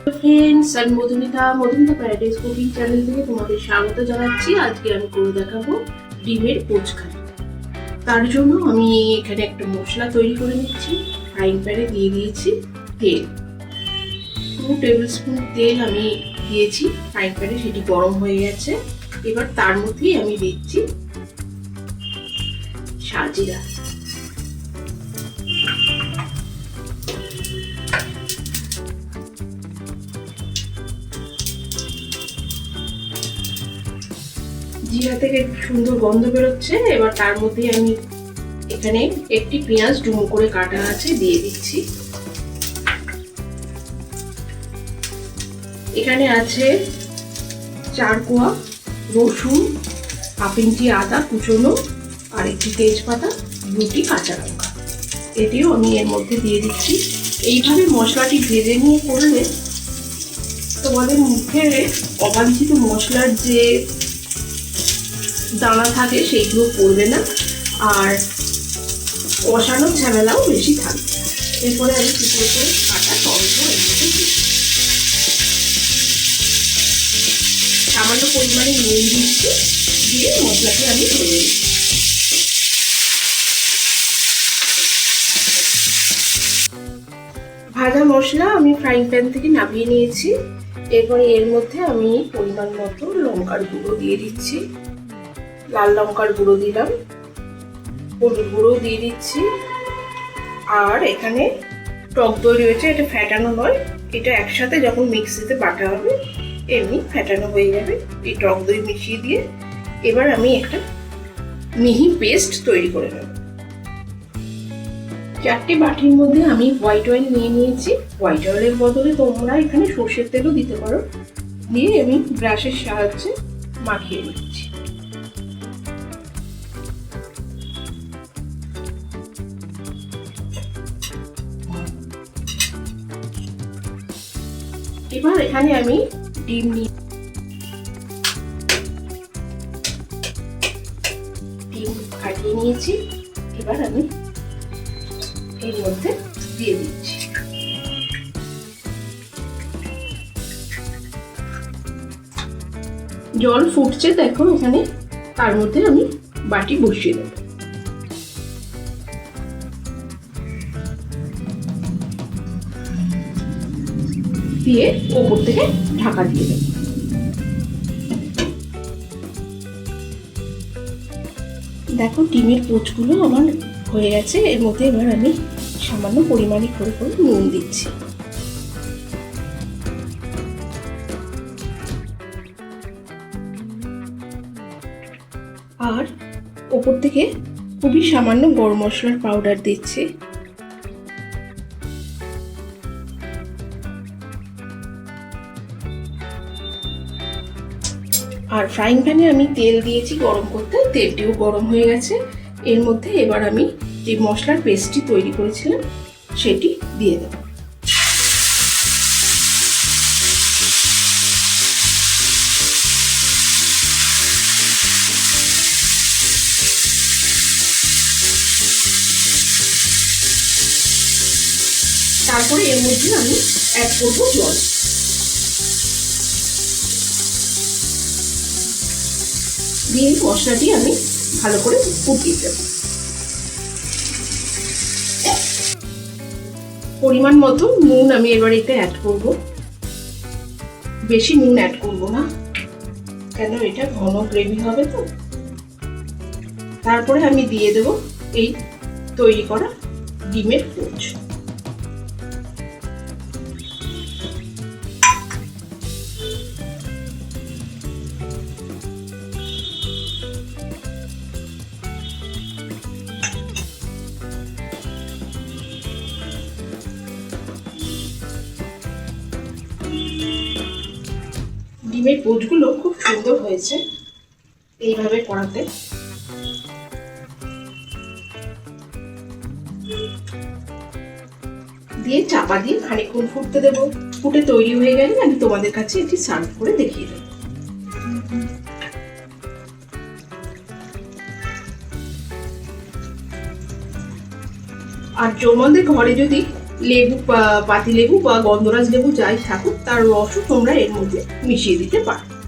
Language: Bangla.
ফ্রেন্ডস আমি Madhumita Madhumita paradise cooking channel থেকে তোমাদের স্বাগত জানাচ্ছি। আজকে আমি করে দেখাবো ডিমের পোচখালি তার জন্য আমি এখানে একটা মশলা তৈরি করে নিচ্ছি। ফ্রাইং প্যানে দিয়ে দিয়েছি তেল। টু টেবিল স্পুন তেল আমি দিয়েছি। ফ্রাইং প্যানে সেটি গরম হয়ে গেছে। এবার তার মধ্যেই আমি দিচ্ছি সাজিরা। জিরা থেকে সুন্দর গন্ধ বেরোচ্ছে, এবার তার মধ্যে আমি এখানে একটি পেঁয়াজ ডুমো করে কাটা আছে, দিয়ে দিচ্ছি। এখানে আছে চার কোয়া রসুন, হাফ ইঞ্চি আদা কুচনো, আর একটি তেজপাতা, দুটি কাঁচা লঙ্কা। এটিও আমি এর মধ্যে দিয়ে দিচ্ছি। এইভাবে মশলাটি ভেজে নিয়ে করলে তোমাদের মুখে অবাঞ্ছিত মশলার যে দানা থাকে সেইগুলো পড়বে না। আর কষানোর ঝামেলাও বেশি থাকবে। এরপরে আমি টুকরো করে কাটা টমেটো এর সামান্য পরিমাণে নুন দিচ্ছি। দিয়ে মশলাটি আমি নিচ্ছি। ভাজা মশলা আমি ফ্রাইং প্যান থেকে নামিয়ে নিয়েছি। এরপরে এর মধ্যে আমি পরিমাণ মতো লঙ্কার গুঁড়ো দিয়ে দিচ্ছি। লাল লঙ্কার গুঁড়ো দিলাম। হলুদ গুঁড়ো দিয়ে দিচ্ছি। আর এখানে টক দই রয়েছে, এটা ফ্যাটানো নয়। এটা একসাথে যখন মিক্সিতে বাটা হবে, এমনি ফ্যাটানো হয়ে যাবে এই টক দই মিশিয়ে দিয়ে। এবার আমি একটা মিহি পেস্ট তৈরি করে নেব। চারটে বাটির মধ্যে আমি হোয়াইট অয়েল নিয়ে নিয়েছি। হোয়াইট অয়েলের বদলে তোমরা এখানে সর্ষের তেলও দিতে পারো। দিয়ে আমি ব্রাশের সাহায্যে মাখিয়ে নিচ্ছি। এবার এখানে আমি ডিম নিয়ে ডিম ফাটিয়ে নিয়েছি। এবার আমি এর মধ্যে দিয়ে দিচ্ছি। জল ফুটছে দেখো এখানে তার মধ্যে আমি বাটি বসিয়ে দেবো। দিয়ে ওপর থেকে ঢাকা দিয়ে দেবো। দেখো ডিমের পোচগুলো আমার হয়ে গেছে, এর মধ্যে এবার আমি সামান্য পরিমাণে করে করে নুন দিচ্ছি। আর ওপর থেকে খুবই সামান্য গরম মশলার পাউডার দিচ্ছি। আর ফ্রাইং প্যানে আমি তেল দিয়েছি গরম করতে, তেলটিও গরম হয়ে গেছে। এর মধ্যে এবার আমি যে মশলার পেস্টটি তৈরি করেছিলাম, সেটি দিয়ে দেব। তারপরে এর মধ্যে আমি অ্যাড করব জল দিয়ে মশলাটি আমি ভালো করে ফুটিয়ে দেব। পরিমাণ মতো নুন আমি এবার এতে অ্যাড করব। বেশি নুন অ্যাড করব না। কেন? এটা ঘন গ্রেভি হবে তো। তারপরে আমি দিয়ে দেব এই তৈরি করা ডিমের পোচ। ডিমের পোচগুলো খুব সুন্দর হয়েছে এইভাবে করাতে। দিয়ে চাপা দিয়ে খানিকক্ষণ ফুটতে দেবো। ফুটে তৈরি হয়ে গেলে আমি তোমাদের কাছে এটি সার্ভ করে দেখিয়ে দেবো। আর তোমাদের ঘরে যদি লেবু পাতি লেবু বা গন্ধরাজ লেবু যাই থাকুক, তার রসও তোমরা এর মধ্যে মিশিয়ে দিতে পারো।